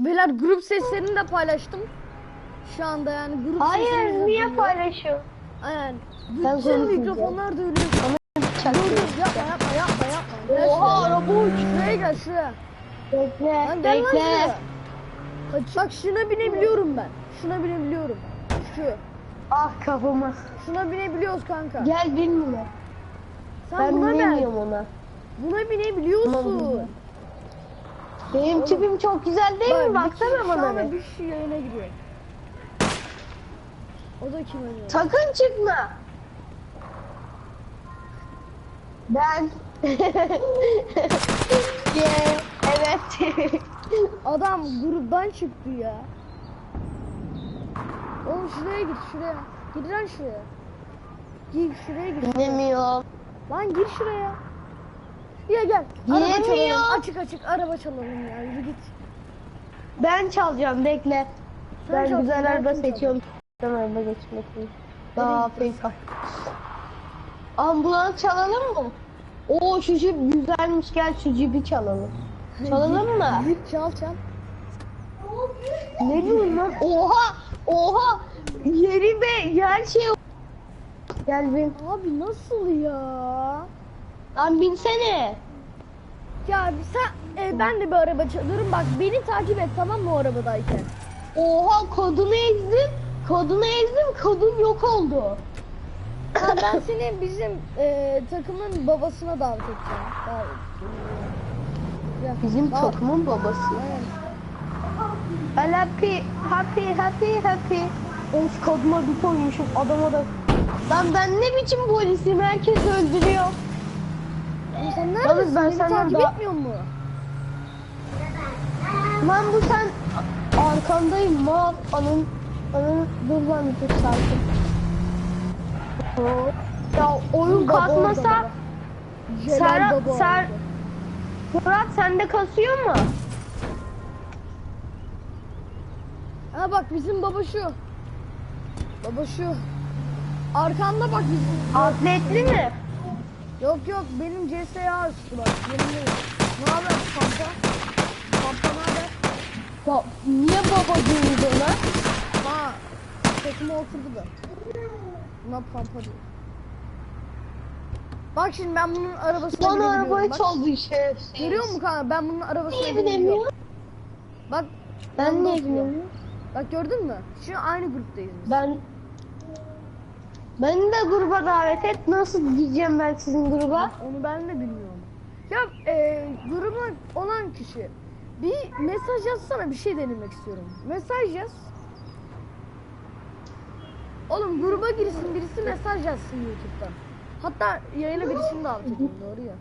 Beyler grup seslerini de paylaştım. Şu anda yani grup Hayır sesleriniz de niye paylaşıyorsun? Aynen. Ben Bütün konuşmayacağım. mikrofonlar duyuluyor. Dur Çakıyor. dur yapma yapma yapma yapma. Gel Oha şuraya. araba uç. Şuraya gel şuraya. Bekle Lan gel lan bekle. şuraya. Kaç, bak şuna binebiliyorum ben. Şuna binebiliyorum. Şu. Ah kafama. Şuna binebiliyoruz kanka. Gel binme. Sen Ben buna gel. binemiyorum ona. Buna binebiliyorsun. Benim tipim çok güzel değil mi? Bak, Baksana bana anda bir. şey yayına giriyor. O da kim acaba? Sakın çıkma. Ben. yeah, evet. Adam gruptan çıktı ya. Oğlum şuraya git şuraya. Gir lan şuraya. Gir şuraya gir. Binemiyorum. Lan gir şuraya. Ya gel. Araba çalalım. Açık açık araba çalalım ya. Yürü git. Ben çalacağım bekle. Sen ben çal, güzel araba kim seçiyorum. Ben araba geçmek için. Daha fake. Ambulans çalalım mı? Oo şu jip güzelmiş gel şu jipi çalalım. Çalalım mı? Git çal çal. Ne diyorsun lan? Oha! Oha! Yeri be yer şey Gel bin. Abi nasıl ya? Lan binsene. Ya sen e, ben de bir araba çalıyorum. Bak beni takip et tamam mı o arabadayken? Oha kadını ezdim. Kadını ezdim. Kadın yok oldu. Ha, ben seni bizim e, takımın babasına davet edeceğim. Davet. Ya, Bizim davet. takımın babası. Aynen. El happy, happy, happy, happy. Of kadına bir koymuşum adama da. Lan ben ne biçim polisim herkes öldürüyor. Oğlum sen neredesin? ben Beni senden takip daha- etmiyor mu? Lan bu sen arkandayım mal anın anın dur lan bir dur sakin. Ya oyun Baba orada. Celal Serhat- baba Ser- orada. Murat sende kasıyor mu? Ha bak bizim baba şu. Baba şu. Arkanda bak bizim. Atletli mi? Yok yok benim CSA üstü bak. Benim değil. Ne haber pampa? Pampa ne haber? Ya, niye baba diyoruz ona? Ha takıma oturdu da. Buna pampa diyor. Bak şimdi ben bunun arabasına Bana arabayı bak. çaldı şerefsiz. Görüyor musun kanka ben bunun arabasına Niye binebiliyorum. binemiyor? Bak Ben niye binemiyorum? Bak gördün mü? Şu aynı gruptayız biz. Ben Beni de gruba davet et. Nasıl diyeceğim ben sizin gruba? Onu ben de bilmiyorum. Ya e, gruba olan kişi bir mesaj yazsana bir şey denemek istiyorum. Mesaj yaz. Oğlum gruba girsin birisi mesaj yazsın YouTube'dan. Hatta yayına birisini davet edeyim doğru ya.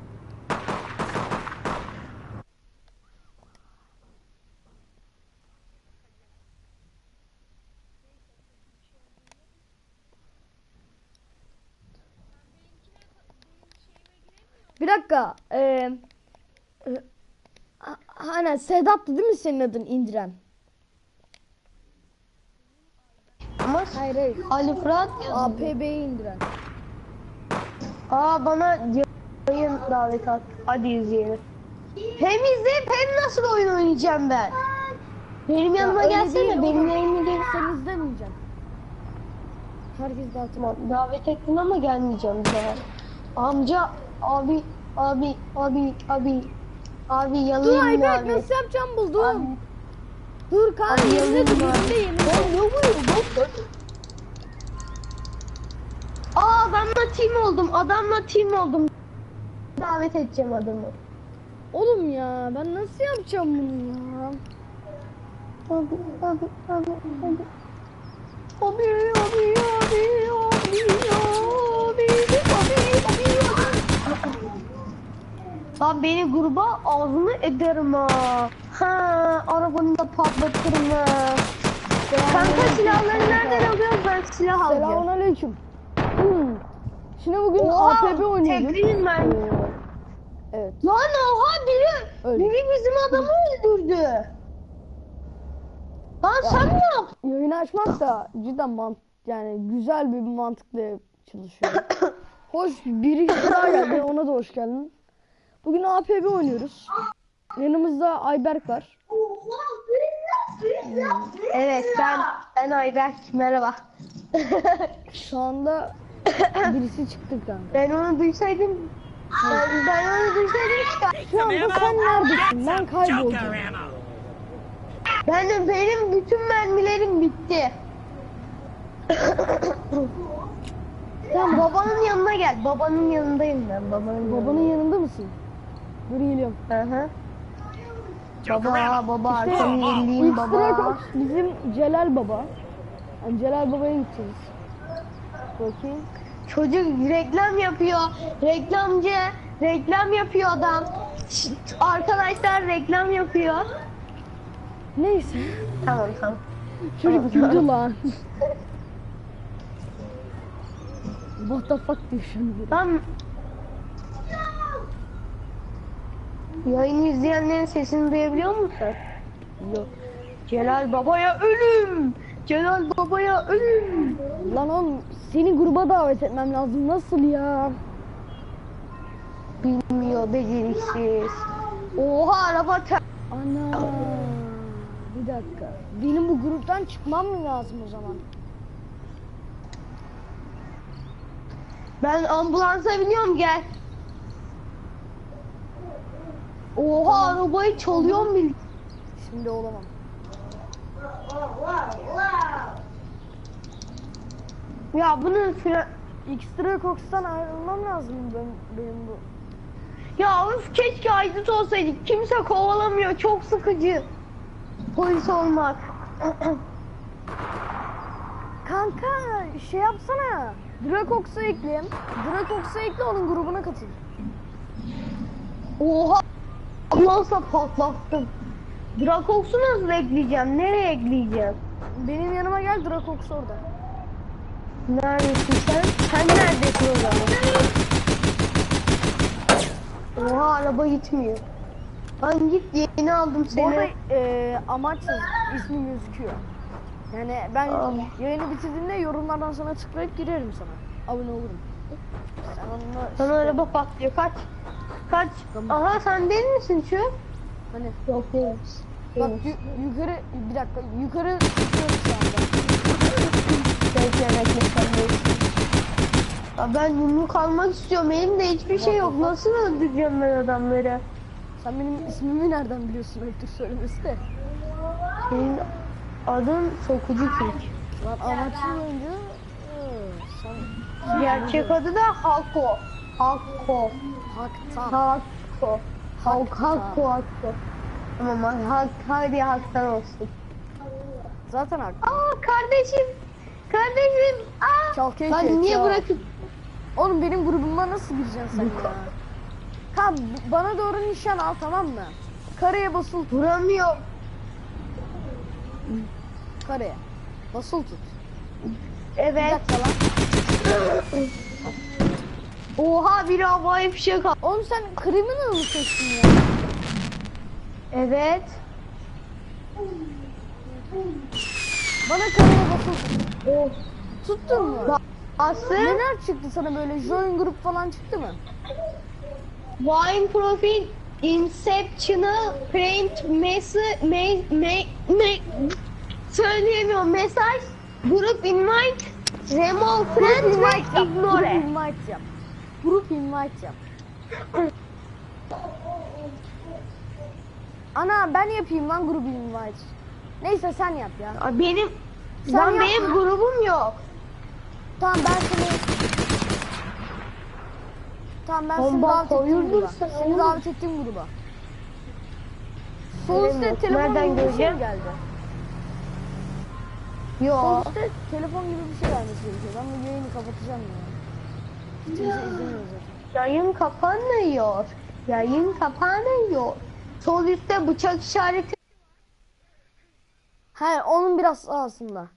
Bir dakika. E, ha- hani Sedat'tı değil mi senin adın indiren? Ama Hayır hayır. Ali Fırat. APB'yi indiren. Aa bana yayın davet at. Hadi izleyelim. Hem izleyip hem nasıl oyun oynayacağım ben? Benim yanıma öyle gelsene. değil benim yayınımı gel. Sen izlemeyeceksin. Herkes dağıtım. Tamam davet ettin ama gelmeyeceğim daha. Amca, abi, abi, abi, abi, abi Dur yanayım mı Ayberk abi? nasıl yapacağım buldum. Abi. Dur kanka yemin Oğlum ne vuruyor lan? Aa adamla team oldum. Adamla team oldum. Davet edeceğim adamı. Oğlum ya ben nasıl yapacağım bunu ya? Abi, abi, abi. Abi, abi, abi, abi, abi, abi, abi, abi. Lan beni gruba ağzını ederim ha. Ha, arabanı da patlatırım ha. Kanka silahları nereden alıyoruz? Ben silah alacağım. Selamun aleyküm. Hmm. Şimdi bugün Oha, APB oynuyoruz. tekriyim ben. Ee, evet. Lan oha biri, Öyle. biri bizim adamı öldürdü. Lan sen ne yaptın? Yayını açmak da cidden mant yani güzel bir mantıkla çalışıyor. hoş biri daha geldi ona da hoş geldin. Bugün APB oynuyoruz. Yanımızda Ayberk var. Evet ben ben Ayberk merhaba. Şu anda birisi çıktı kanka. ben onu duysaydım ben, ben onu duysaydım çıkar. Şu anda sen neredesin? Ben kayboldum. Ben de benim bütün mermilerim bitti. Sen babanın yanına gel. Babanın yanındayım ben. Babanın Babanın yanında mısın? Dur geliyorum. Hı hı. Baba baba ilk sıra baba. bizim Celal Baba. Yani Celal Baba'ya gideceğiz. Bakayım. Çocuk reklam yapıyor. Reklamcı. Reklam yapıyor adam. Şşt, arkadaşlar reklam yapıyor. Neyse. Tamam tamam. Çocuk güldü lan. What the fuck diyor şimdi. Tam Yayın izleyenlerin sesini duyabiliyor musun? Yok. Celal Baba'ya ölüm! Celal Baba'ya ölüm! Lan oğlum seni gruba davet etmem lazım. Nasıl ya? Bilmiyor beceriksiz. Oha araba ter- Ana. Bir dakika. Benim bu gruptan çıkmam mı lazım o zaman? Ben ambulansa biniyorum gel. Oha arabayı çalıyorum bil. Şimdi olamam. Ya bunun fren... Extra Cox'tan ayrılmam lazım ben, benim bu. Ya üf keşke aydut olsaydık. Kimse kovalamıyor. Çok sıkıcı. Polis olmak. Kanka şey yapsana. Dracox'u ekleyeyim. Dracox'u ekle onun grubuna katıl. Oha. Nasıl patlattım. Dracox'u nasıl ekleyeceğim? Nereye ekleyeceğim? Benim yanıma gel Dracox orada. Neredesin sen? Sen neredesin o zaman? Oha araba gitmiyor. Lan git yeni aldım Bu arada seni. e, amaç ismi gözüküyor. Yani ben Tamam. yayını bitirdiğimde yorumlardan sonra tıklayıp girerim sana. Abone olurum. Sen onunla Sana araba patlıyor. Kaç. Kaç. Tamam. Aha sen değil misin şu? hani Yok değiliz. bak yu- yukarı bir dakika yukarı çıkıyorum şu anda. Bekle bekle sen değilsin. Ya ben yumruk almak istiyorum. Elimde hiçbir şey yok. Nasıl öldüreceğim ben adamları? Sen benim ismimi nereden biliyorsun ayıptır söylemesi de. Senin adın Sokucu King. Lan amaçlı oyuncu e, sen Gerçek adı da Hako. Hako. Haktan. Hakko. Hak, Hakko, Hakko. Tamam hak, hadi haktan olsun. Zaten hak. Aa kardeşim. Kardeşim. Aa. Çal keke, Lan niye bırakıp Oğlum benim grubuma nasıl gireceksin sen ya? Tamam bana doğru nişan al tamam mı? Kareye basılı tut. vuramıyor? Kareye. Basılı tut. Bir Evet. dakika lan. Oha bir havai fişek al. Oğlum sen criminal mı seçtin ya? Evet. Bana kareye basılı tut. Oh. Tuttun mu? Bastı. Neler çıktı sana böyle join grup falan çıktı mı? Wine profil Inception'ı print message me, me, me, söyleyemiyorum mesaj grup invite remove friend invite ignore invite yap. Group invite yap. Ana ben yapayım lan grup invite. Neyse sen yap ya. Aa, benim Sen lan yapma. benim grubum yok Tamam ben seni Tamam ben seni Bomba davet ettim koyulur gruba. sen Seni davet ettim gruba. Sol üstte telefon nereden gibi bir şey göreceğim? geldi. Sol yok üstte telefon gibi bir şey gelmesi gerekiyor. Ben bu yayını kapatacağım ya. Yayın kapanıyor yayın kapanıyor sol üstte bıçak işareti He onun biraz sağsında.